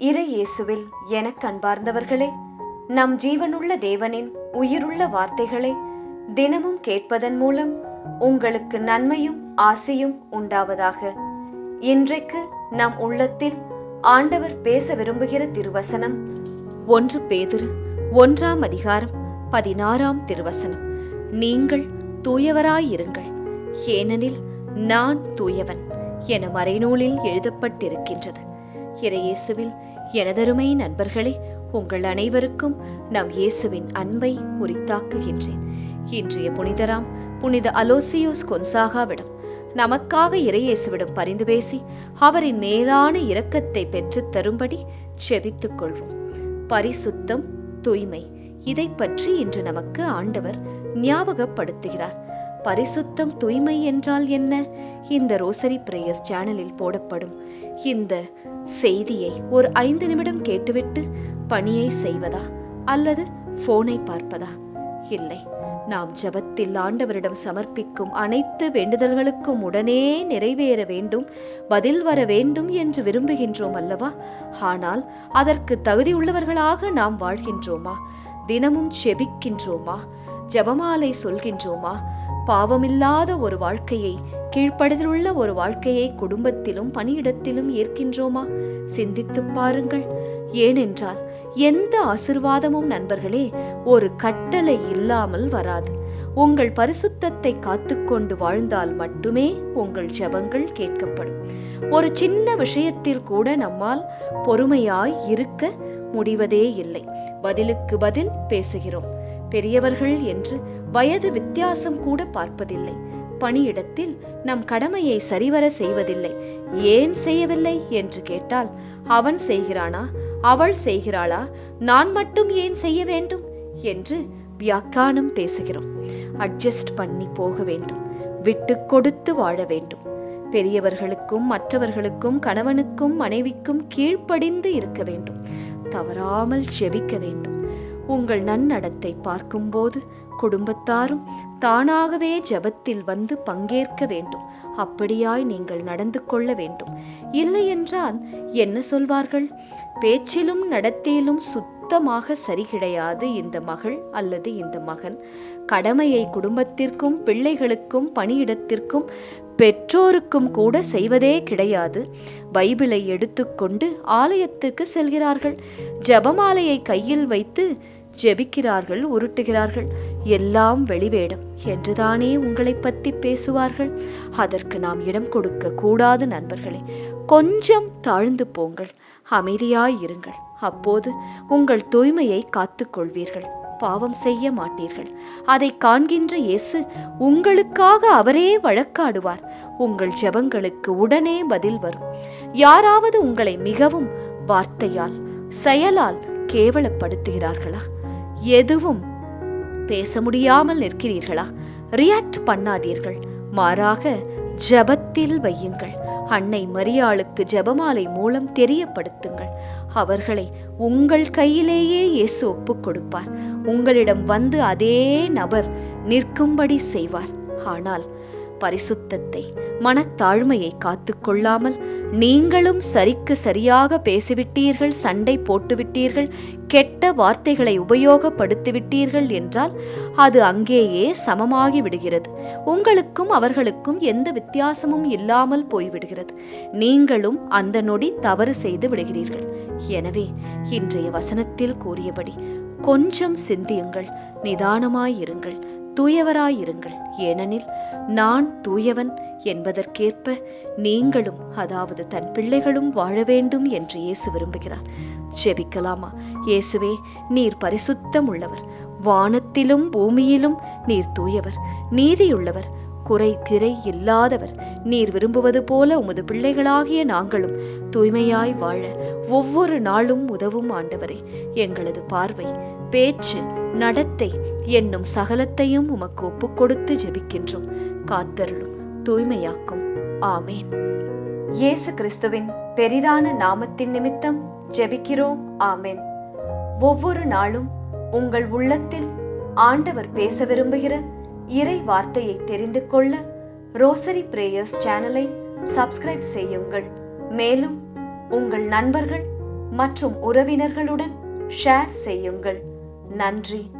இறை இயேசுவில் எனக் அன்பார்ந்தவர்களே நம் ஜீவனுள்ள தேவனின் உயிருள்ள வார்த்தைகளை தினமும் கேட்பதன் மூலம் உங்களுக்கு நன்மையும் ஆசையும் உண்டாவதாக. இன்றைக்கு நம் உள்ளத்தில் ஆண்டவர் பேச விரும்புகிற திருவசனம் ஒன்று பேதுரு ஒன்றாம் அதிகாரம் பதினாறாம் திருவசனம். நீங்கள் தூயவராயிருங்கள். ஏனெனில் நான் தூயவன் என மறைநூலில் எழுதப்பட்டிருக்கின்றது. இறையேசுவில் எனதருமை நண்பர்களே உங்கள் அனைவருக்கும் நம் இயேசுவின் அன்பை உரித்தாக்குகின்றேன். இன்றைய புனிதராம் புனித அலோசியோஸ் கொன்சாகாவிடம் நமக்காக இறையேசுவிடம் பரிந்து பேசி அவரின் மேலான இரக்கத்தை பெற்றுத் தரும்படி செபித்துக் கொள்வோம். பரிசுத்தம் தூய்மை இதை பற்றி இன்று நமக்கு ஆண்டவர் ஞாபகப்படுத்துகிறார். பரிசுத்தம் தூய்மை என்றால் என்ன? இந்த ரோசரி பிரேயர்ஸ் சேனலில் போடப்படும் இந்த செய்தியை ஒரு ஐந்து நிமிடம் கேட்டுவிட்டு பணியை செய்வதா? அல்லது போனை பார்ப்பதா? இல்லை. நாம் ஜபத்தில் ஆண்டவரிடம் சமர்ப்பிக்கும் அனைத்து வேண்டுதல்களுக்கும் உடனே நிறைவேற வேண்டும் பதில் வர வேண்டும் என்று விரும்புகின்றோம் அல்லவா? ஆனால் அதற்கு தகுதியுள்ளவர்களாக நாம் வாழ்கின்றோமா? தினமும் செபிக்கின்றோமா? ஜபமாலை சொல்கின்றோமா? பாவமில்லாத ஒரு வாழ்க்கையை கீழ்ப்படுதலுள்ள ஒரு வாழ்க்கையை குடும்பத்திலும் பணியிடத்திலும் ஏற்கின்றோமா? சிந்தித்துப் பாருங்கள். ஏனென்றால் எந்த ஆசிர்வாதமும் நண்பர்களே ஒரு கட்டளை இல்லாமல் வராது. உங்கள் பரிசுத்தத்தை காத்துக்கொண்டு வாழ்ந்தால் மட்டுமே உங்கள் ஜெபங்கள் கேட்கப்படும். ஒரு சின்ன விஷயத்தில் கூட நம்மால் பொறுமையாய் இருக்க முடிவதே இல்லை. பதிலுக்கு பதில் பேசுகிறோம். பெரியவர்கள் என்று வயது வித்தியாசம் கூட பார்ப்பதில்லை. பணியிடத்தில் நம் கடமையை சரிவர செய்வதில்லை. ஏன் செய்யவில்லை என்று கேட்டால் அவன் செய்கிறானா? அவள் செய்கிறாளா? நான் மட்டும் ஏன் செய்ய வேண்டும்? என்று வியாக்கானம் பேசுகிறோம். அட்ஜஸ்ட் பண்ணி போக வேண்டும். விட்டு கொடுத்து வாழ வேண்டும். பெரியவர்களுக்கும் மற்றவர்களுக்கும் கணவனுக்கும் மனைவிக்கும் கீழ்ப்படிந்து இருக்க வேண்டும். தவறாமல் செபிக்க வேண்டும். உங்கள் நன்னடத்தை பார்க்கும்போது குடும்பத்தாரும் தானாகவே ஜபத்தில் வந்து பங்கேற்க வேண்டும். அப்படியாய் நீங்கள் நடந்து கொள்ள வேண்டும். இல்லையென்றால் என்ன சொல்வார்கள்? பேச்சிலும் நடத்தையிலும் சுத்தமாக சரி கிடையாது இந்த மகள் அல்லது இந்த மகன். கடமையை குடும்பத்திற்கும் பிள்ளைகளுக்கும் பணியிடத்திற்கும் பெற்றோருக்கும் கூட செய்வதே கிடையாது. பைபிளை எடுத்துக்கொண்டு ஆலயத்திற்கு செல்கிறார்கள். ஜபமாலையை கையில் வைத்து ஜெபிக்கிறார்கள் உருட்டுகிறார்கள். எல்லாம் வெளிவேடம். என்றுதானே உங்களை பற்றி பேசுவார்கள்? அதற்கு நாம் இடம் கொடுக்க கூடாது நண்பர்களே. கொஞ்சம் தாழ்ந்து போங்கள். அமைதியாயிருங்கள் அப்போது உங்கள் தூய்மையை காத்துக்கொள்வீர்கள். பாவம் செய்ய மாட்டீர்கள். அதை காண்கின்ற இயேசு உங்களுக்காக அவரே வழக்காடுவார். உங்கள் ஜெபங்களுக்கு உடனே பதில் வரும். யாராவது உங்களை மிகவும் வார்த்தையால் செயலால் கேவலப்படுத்துகிறார்களா? எதுவும் பேச முடியாமல் நிற்கிறீர்களா? ரியாக்ட் பண்ணாதீர்கள். மாறாக ஜபத்தில் வையுங்கள். அன்னை மரியாளுக்கு ஜபமாலை மூலம் தெரியப்படுத்துங்கள். அவர்களை உங்கள் கையிலேயே இயேசு ஒப்புக் கொடுப்பார். உங்களிடம் வந்து அதே நபர் நிற்கும்படி செய்வார். ஆனால் பரிசுத்தத்தை மனத்தாழ்மையை காத்துக்கொள்ளாமல் நீங்களும் சரிக்கு சரியாக பேசிவிட்டீர்கள் சண்டை போட்டுவிட்டீர்கள் கெட்ட வார்த்தைகளை உபயோகப்படுத்திவிட்டீர்கள் என்றால் அது அங்கேயே சமமாகி விடுகிறது. உங்களுக்கும் அவர்களுக்கும் எந்த வித்தியாசமும் இல்லாமல் போய்விடுகிறது. நீங்களும் அந்த நொடி தவறு செய்து விடுகிறீர்கள். எனவே இன்றைய வசனத்தில் கூறியபடி கொஞ்சம் சிந்தியுங்கள் நிதானமாயிருங்கள் தூயவராயிருங்கள். ஏனெனில் நான் தூயவன் என்பதற்கேற்ப நீங்களும் அதாவது தன் பிள்ளைகளும் வாழ வேண்டும் என்று இயேசு விரும்புகிறார். ஜெபிக்கலாமா? இயேசுவே நீர் பரிசுத்தம் உள்ளவர் வானத்திலும் பூமியிலும் நீர் தூயவர். நீதியுள்ளவர். குறை திரை இல்லாதவர். நீர் விரும்புவது போல உமது பிள்ளைகளாகிய நாங்களும் தூய்மையாய் வாழ ஒவ்வொரு நாளும் உதவும் ஆண்டவரே. எங்களது பார்வை பேச்சு நடத்தை என்னும் சகலத்தையும் உமக்கு ஒப்புக் கொடுத்து ஜெபிக்கின்றோம். காத்தருளும் தூய்மையாக்கும். ஆமேன். இயேசு கிறிஸ்துவின் பெரிதான நாமத்தின் நிமித்தம் ஜெபிக்கிறோம். ஆமேன். ஒவ்வொரு நாளும் உங்கள் உள்ளத்தில் ஆண்டவர் பேச விரும்புகிற இறை வார்த்தையை தெரிந்து கொள்ள ரோசரி பிரேயர்ஸ் சேனலை சப்ஸ்கிரைப் செய்யுங்கள். மேலும் உங்கள் நண்பர்கள் மற்றும் உறவினர்களுடன் ஷேர் செய்யுங்கள். நன்றி.